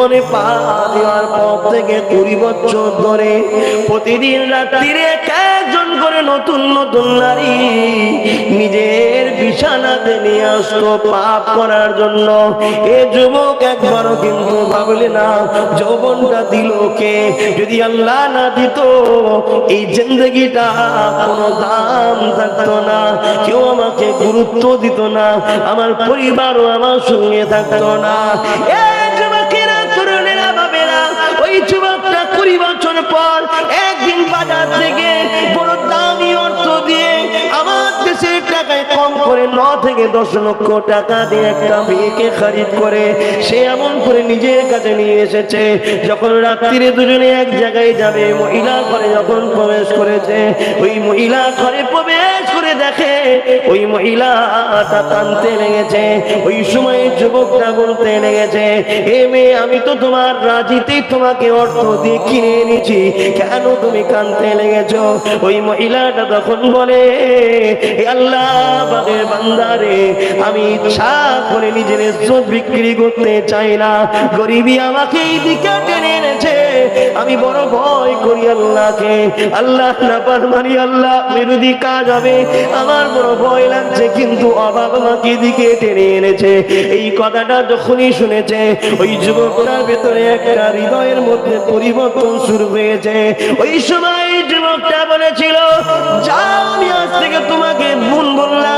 জীবনে পা দেওয়ার পর থেকে কুড়ি বছর ধরে প্রতিদিন রাত্রিরে একজন করে নতুন নতুন নারী নিজের বিছানাতে নিয়ে আসতো পাপ করার জন্য। এ যুবক একবারও কিন্তু ভাবলে না, যৌবনটা দিল কে? যদি আল্লাহ না দিত, এই জিন্দগিটা কোনো দাম থাকতো না, কেউ আমাকে গুরুত্ব দিত না, আমার পরিবারও আমার সঙ্গে থাকতো না। এ যুবকেরা তরুণেরা বাবেরা ওই একটা কুড়ি বছর পর একদিন বাজার থেকে কম করে ন থেকে দশ লক্ষ টাকা দিয়ে একটা মেয়েকে খারিদ করে, সে এমন করে নিজের কাছে নিয়ে এসেছে। যখন রাত্রিরে দুজনে এক জায়গায় যাবে, মহিলা ঘরে যখন প্রবেশ করেছে, ওই মহিলা ঘরে প্রবেশ করে দেখে, ওই মহিলাটা কানতে লেগেছে। ওই সময় যুবকটা বলতে লেগেছে, এ মেয়ে, আমি তো তোমার রাজিতে তোমাকে অর্থ দিয়ে কিনে এনেছি। কেন তুমি কানতে লেগেছ? ওই মহিলাটা তখন বলে আল্লাহ আমি ইচ্ছা করে নিজের ইজ্জত বিক্রি করতে চাই না। আমাকে এই টেনে এনেছে। আমি বড় ভয় করি আল্লাহকে। আল্লাহ আল্লাহ বিরোধী কাজ হবে। আমার বড় ভয় লাগছে, কিন্তু অভাব আমাকে দিকে টেনে এনেছে। এই কথাটা যখনই শুনেছে, ওই যুবকটার ভেতরে একটা হৃদয়ের মধ্যে পরিবর্তন শুরু হয়েছে। ওই সময় যুবকটা বলেছিল, যাও, আমি আজ থেকে তোমাকে বোন বললাম।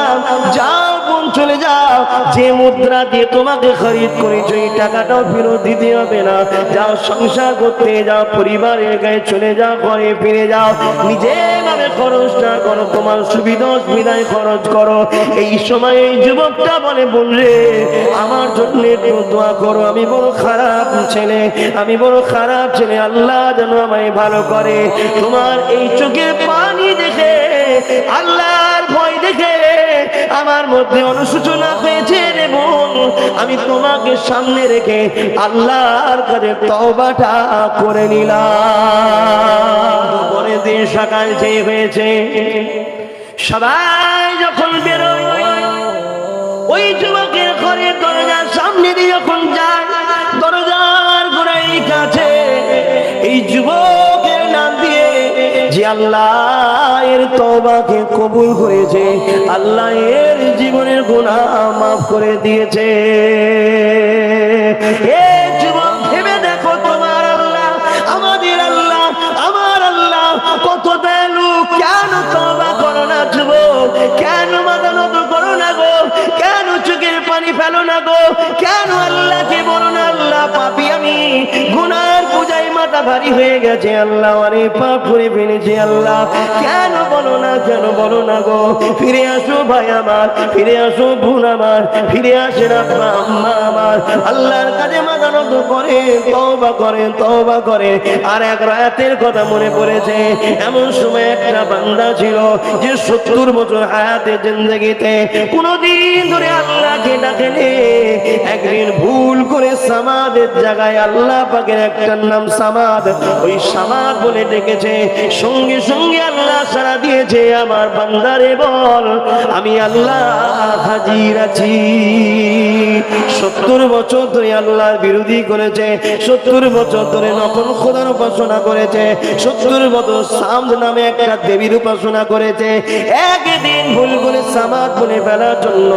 যাও বোন, চলে যাও। যে মুদ্রা দিয়ে তোমাকে খরিদ করেছ, এই টাকাটাও ফেরত দিতে হবে না। যাও, সংসার করতে যাও, পরিবারের গায়ে চলে যাও, ঘরে ফিরে যাও। নিজে ভাবে খরচটা করো, তোমার সুবিধা অসুবিধায় খরচ করো। এই সময় এই যুবকটা বলে বললে আমার জন্য একটু দোয়া করো, আমি বড় খারাপ ছেলে, আমি বড় খারাপ ছেলে, আল্লাহ যেন আমায় ভালো করে। তোমার এই চোখের পানি দেখে, আল্লাহর ভয় দেখে আমার মধ্যে অনুশোচনা হয়েছে রে বোন। আমি তোমাকে সামনে রেখে আল্লাহর কাছে তবাটা করে নিলাম। পরের দিন সকাল যে হয়েছে, সবাই যখন বেরোয়, ওই যুবকের ঘরে দরজার সামনে দিয়ে যখন যায়, দরজার গোড়াই কাছে, এই দিয়ে যে তবাকে কবুল করেছে আল্লাহ এর জীবনের গুণা মাফ করে দিয়েছে। আল্লাহ কত কেন কেন গো? কেন চোখের পানি ফেলো না গো? কেন আল্লাহকে বলো না, আল্লাহ পাপি আমি, গুনার পূজায় ভারী হয়ে গেছে আল্লাহ অনেক পাপ করে ফেলেছে আল্লাহ। কেন বলো না, কেন বলো না গো? ফিরে আসো ভাই আমার, ফিরে আসো বোন আমার, ফিরে আসেন আব্বা আম্মা আমার। আল্লাহর কাছে মাথা নত করে তওবা করে তওবা করে আর এক রায়াতের কথা মনে পড়েছে, এমন সময় একটা বান্দা ছিল, যে সত্তর বছর হায়াতে জিন্দগিতে, কোনদিন ধরে আল্লাহকে ডাকেনি একদিন ভুল করে সামাদের জায়গায় আল্লাহ পাকের একটা নাম সামাদ। ওই সামাদ বলে ডেকেছে, সঙ্গে সঙ্গে আল্লাহ সারা দিয়েছে, আমার বান্দারে বল, আমি আল্লাহ হাজির আছি। সত্তর বছর ধরে আল্লাহর বিরোধী করেছে, সত্তর বছর ধরে নকল খোদার উপাসনা করেছে, সত্তর বছর সাম নামে একটা দেবীর উপাসনা করেছে। একদিন ভুল করে সামাদ বলে ফেলার জন্য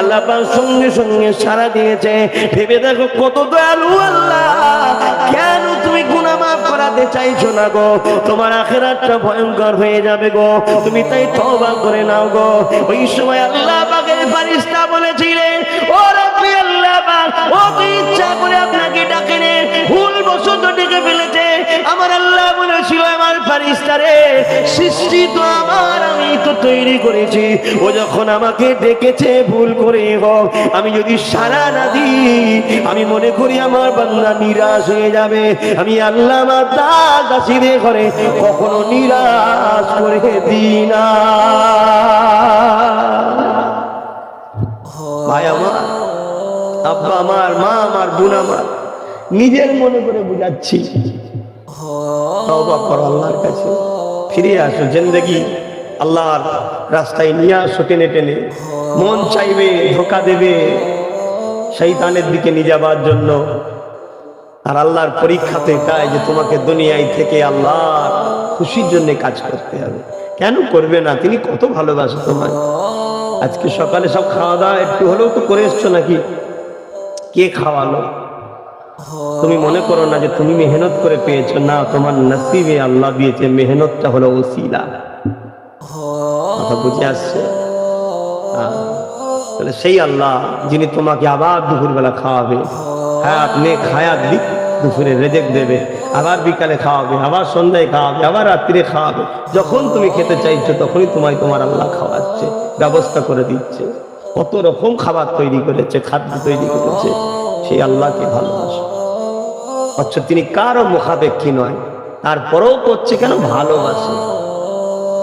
আল্লাহ সঙ্গে সঙ্গে সারা দিয়েছে। ভেবে দেখো কত দয়ালু আল্লাহ। কেন তুমি গুণা মাফ করাতে চাইছো না গো? তোমার আখের আখেরাতটা ভয়ঙ্কর হয়ে যাবে গো। তুমি তাই তবা করে নাও গো। ওই সময় আল্লাহ বাগের বলেছিলেন ও আমার ফারিস্তারে সৃষ্টি তো আমার, আমি তো তৈরি করেছি। ও যখন আমাকে ডেকেছে, ভুল করে হোক আমি যদি সারা না দিই, আমি মনে করি আমার বান্দা নিরাশ হয়ে যাবে। আমি আল্লাহ আমার দাস দাসীদের কখনো নিরাশ করে দিই না। ভাই আমার, আব্বা আমার, মা আমার, বোন আমার, নিজের মনে করে বুঝাচ্ছি। তওবা করো আল্লাহর কাছে। ফিরে আসো, জিন্দগি আল্লাহর রাস্তায় নিয়ে আসো টেনে টেনে। মন চাইবে, ধোকা দেবে শৈতানের দিকে নিয়ে যাবার জন্য। আর আল্লাহর পরীক্ষাতে তাই যে তোমাকে দুনিয়ায় থেকে আল্লাহর খুশির জন্য কাজ করতে হবে। কেন করবে না? তিনি কত ভালোবাসে তোমায়। আজকে সকালে সব খাওয়া দাওয়া একটু হলেও তো করে এসছো নাকি? কে খাওয়ালো? তুমি মনে করো না যে তুমি মেহনত করে পেয়েছ? না, তোমার নসিবে আল্লাহ দিয়েছে। মেহনতটা হলো ওসিলা। কথা বুঝে আসছে? হ্যাঁ। তাহলে সেই আল্লাহ যিনি তোমাকে আবার দুপুরবেলা খাওয়াবে। হ্যাঁ আপনি খায়া দিক, দুপুরে রেজেক দেবে। আবার বিকালে খাওয়াবে, আবার সন্ধ্যায় খাওয়াবে, আবার রাত্রিরে খাওয়াবে। যখন তুমি খেতে চাইছো, তখনই তোমায় তোমার আল্লাহ খাওয়াচ্ছে, ব্যবস্থা করে দিচ্ছে। কত রকম খাবার তৈরি করেছে, খাদ্য তৈরি করেছে। সেই আল্লাহকে ভালোবাসে। অথচ তিনি কারও মুখাপেক্ষী নয়, তারপরেও করছে কেন ভালোবাসে।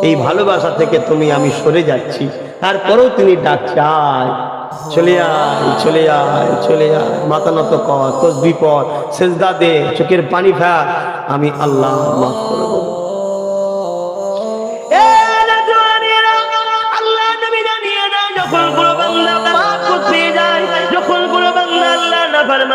এই ভালোবাসা থেকে তুমি আমি সরে যাচ্ছি, তারপরেও তিনি ডাকছে, আয়, চলে আয় চলে আয় চলে আয়, মাথা নত কর তসবি পর সেজদা দে, চোখের পানি ফেল, আমি আল্লাহ মাফ করে দেবো।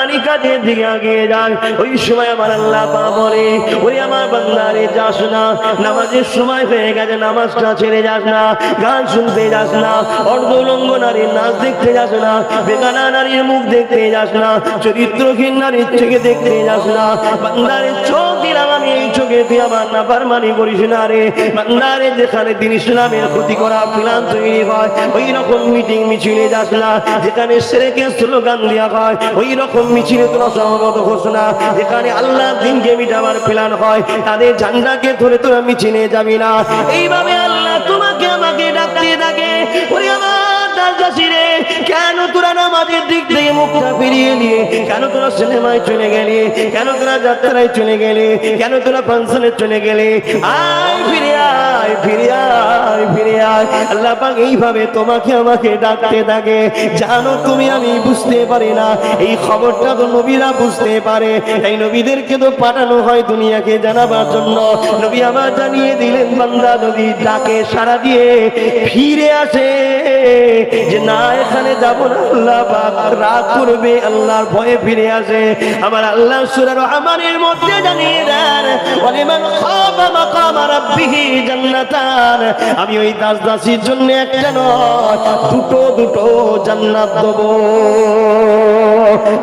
নাফরমানি কাজের দিকে আগিয়ে যায়, ওই সময় আমার আল্লাহ পা বলে, ওই আমার বাংলারে যাস না, নামাজের সময় হয়ে গেছে, নামাজটা ছেড়ে যাস না, গান শুনতে যাস না, অর্ধলঙ্গ নারীর নাচ দেখতে যাস না, বেগানা নারীর মুখ দেখতে যাস না, চরিত্রহীন নারীর থেকে দেখতে যাস না, বাংলারে চোখ দিলাম চোখে তুই আমার নাফরমানি করিস না রে। বান্দারে যেখানে দিন ইসলামের ক্ষতি করা প্ল্যান তৈরি হয়, ওই রকম মিটিং মিছিলে যাস না। যেখানে সেরেকে স্লোগান দেওয়া হয়, ওই রকম মিছিলে তোরা সহমত ঘোষণা যেখানে আল্লাহ দিনকে মিটাবার প্ল্যান হয়, তাদের ঝান্ডাকে ধরে তোরা মিছিলে যাবি না। এইভাবে আল্লাহ তোমাকে আমাকে ডাকতে থাকে। ওরে আমার রে, কেন তোরা নামাজের দিক থেকে মুখটা ফিরিয়ে নিয়ে? কেন তোরা সিনেমায় চলে গেলি? কেন তোরা যাত্রায় চলে গেলি? কেন তোরা ফাংশনে চলে গেলি? আয় ফিরে আয় ফিরে আয় আয় আল্লাহ পাক এইভাবে তোমাকে আমাকে ডাকতে থাকে। জানো তুমি, আমি বুঝতে পারি না। এই খবরটা তো নবীরা বুঝতে পারে। তাই নবীদেরকে তো পাঠানো হয় দুনিয়াকে জানাবার জন্য। নবী আমার জানিয়ে দিলেন, বান্দা নদী ডাকে সারা দিয়ে ফিরে আসে, যে না, এখানে যাব না, আল্লাহ রাগ করবে, আল্লাহর ভয়ে ফিরে আসে। আমার আল্লাহ সূরা রহমানের মধ্যে জানিয়ে দেন ওয়ালিমান খাফা মাকাম রাব্বিহি জান্নাতান। আমি ওই দাস দাসীর জন্য একটা নয় দুটো দুটো জান্নাত দেবো।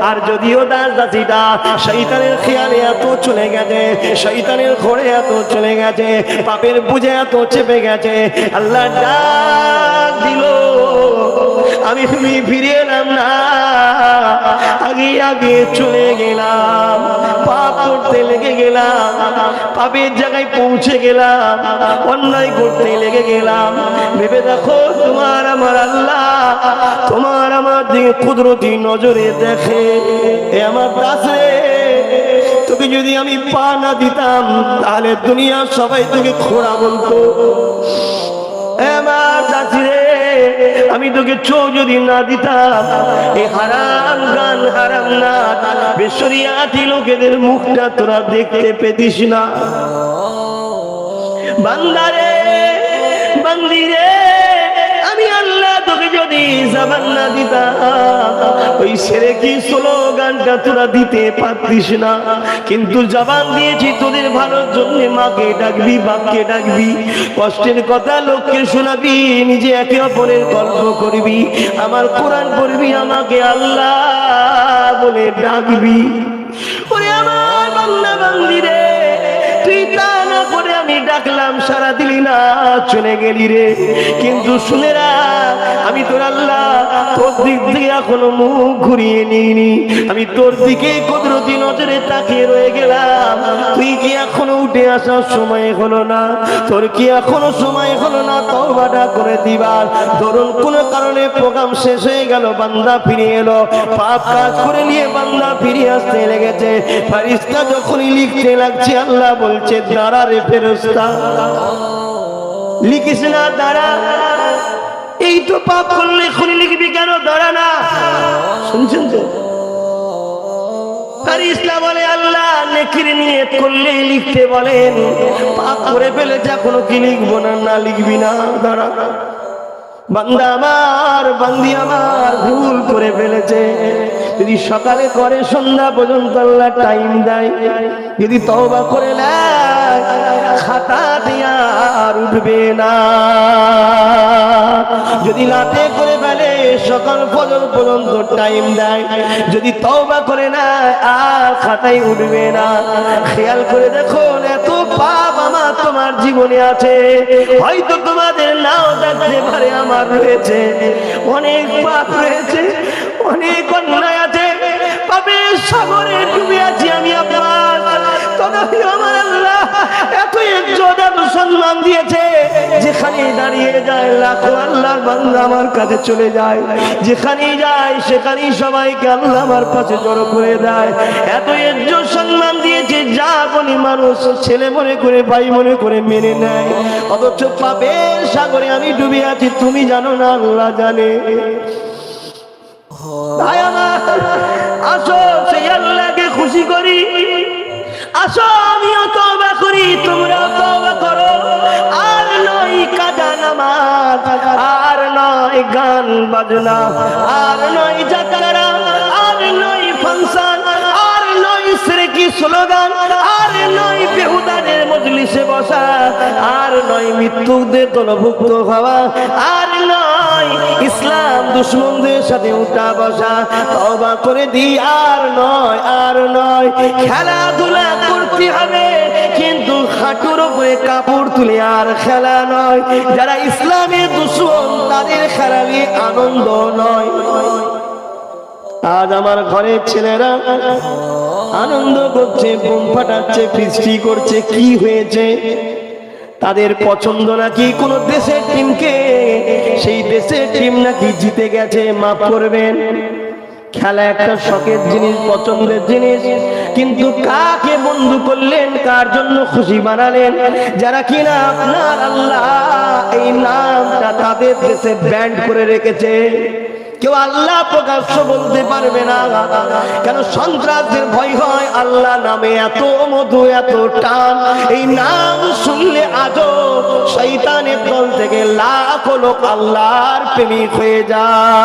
আর যদিও দাস দাসীটা শৈতানের খেয়ালে এত চলে গেছে শৈতানের ঘোরে এত চলে গেছে, পাপের বুঝে এত চেপে গেছে, আল্লাহ দিল, আমি তুমি ফিরে এলাম না, আগে আগে চলে গেলাম, পাপ করতে লেগে গেলাম, পাপের জায়গায় পৌঁছে গেলাম, অন্যায় করতে লেগে গেলাম, ভেবে দেখো তোমার আমার আল্লাহ, তোমার আমার দিকে কুদরতি নজরে দেখে। আমার দাসে তোকে যদি আমি পা না দিতাম, তাহলে দুনিয়ার সবাই তোকে খোড়া বলতো। আমি তোকে চোখ যদি না দিতাম হারাম গান হারাম না লোকেদের মুখটা তোরা দেখতে পেতিস না। বান্দারে বান্দিরে তোকে যদি ওই কি স্লোগানটা তোরা দিতে পারতিস না? কিন্তু জবান দিয়েছি তোদের ভালোর জন্য, মাকে ডাকবি, বাপকে ডাকবি। কষ্টের কথা লোককে শোনাবি, নিজে একে অপরের গল্প করবি। আমার কোরআন পড়বি, আমাকে আল্লাহ বলে ডাকবি। ওরে আমার বাংলা করে আমি ডাকলাম সারা দিলি না চলে গেলি রে। কিন্তু শুনে আমি তোর আল্লাহ তোর দিক থেকে এখনও মুখ ঘুরিয়ে নিইনি। আমি তোর দিকে কুদরতি নজরে তাকিয়ে রয়ে গেলাম। তুই কি এখনও উঠে আসার সময় হলো না? তোর কি এখনও সময় হলো না? তওবাটা করে দিবার। ধরুন কোন কারণে প্রোগ্রাম শেষ হয়ে গেল, বান্দা ফিরে এলো। পাপ কাজ করে নিয়ে বান্দা ফিরে আসতে লেগেছে। ফারিস্তা যখনই লিখতে লাগছে, আল্লাহ বলছে, দাঁড়া রে ফেরস্তা লিখিস না, দাঁড়া। এই তো পাপ করলে এখনই লিখবি কেন? দাঁড়া না। শুনছেন তো? ফারিস্তা বলে, আল্লাহ বলেন। কি না লিখবি না বান্দা বান্দি আমার ভুল করে ফেলেছে। যদি সকালে করে, সন্ধ্যা পর্যন্ত আল্লাহ টাইম দেয়। যদি তওবা করে নেয়, খাতা দিয়া আর উঠবে না। যদি রাতে করে ফেলে, সকাল ফজর পর্যন্ত টাইম দেয়। যদি তওবা করে না, আর খাতায় উঠবে না। খেয়াল করে দেখো, এত পাপ আমার তোমার জীবনে আছে। হয়তো তোমাদের নাও থাকতে পারে, আমার রয়েছে। অনেক পাপ রয়েছে, অনেক অন্যায় আছে। পাপের সাগরে ডুবে আছি সম্মান দিয়েছে যেখানে দাঁড়িয়ে যায় লাখো আল্লাহর বান্দা আমার কাছে চলে যায়। যেখানেই যায়, সেখানেই সবাইকে আল্লাহ আমার কাছে জড়ো করে দেয়। এত ইজ্জত সম্মান দিয়েছে, যা বলি মানুষ ছেলে মনে করে, ভাই মনে করে মেনে নেয়। অথচ পাপের সাগরে আমি ডুবে আছি, তুমি জানো না, আল্লাহ জানে। আসো, সেই আল্লাহকে খুশি করি। আসো, আমিও তওবা করি তোমরা কাজা নামাজ আর নয় গান বাজনা, আর নয় যাত্রা আর নয় ফাংশন, আর নয় শ্রেকি স্লোগান, আর নয় বেহুদাদের মজলিসে বসা, আর নয় মৃত্যুদের দলভুক্ত হওয়া, আর নয় ইসলাম দুশ্মনদের সাথে উঠা বসা তবা করে দি আর নয় আর নয় খেলাধুলা করতে হবে হাঁটুর উপরে কাপড় তুলে আর খেলা নয়। যারা ইসলামের দুশ্মন, তাদের খেলালে আনন্দ নয়। আজ আমার ঘরের ছেলেরা আনন্দ করছে বোম ফাটাচ্ছে, ফিস্টি করছে, কি হয়েছে? তাদের পছন্দ নাকি কোন দেশের টিমকে সেই দেশের টিম নাকি জিতে গেছে, মাফ করবেন। খেলা একটা শখের জিনিস, পছন্দের জিনিস। কিন্তু কাকে বন্ধু করলেন, কার জন্য খুশি বানালেন? যারা কিনা আপনার আল্লাহ এই নামটা তাদের দেশে ব্যান্ড করে রেখেছে। কেউ আল্লাহ প্রকাশ্য বলতে পারবে না। কেন সন্ত্রাসের ভয় হয়? আল্লাহ নামে এত মধু, এত টান। এই নাম শুনলে আজও শৈতানের দল থেকে লাখ লোক আল্লাহর প্রেমিক হয়ে যায়।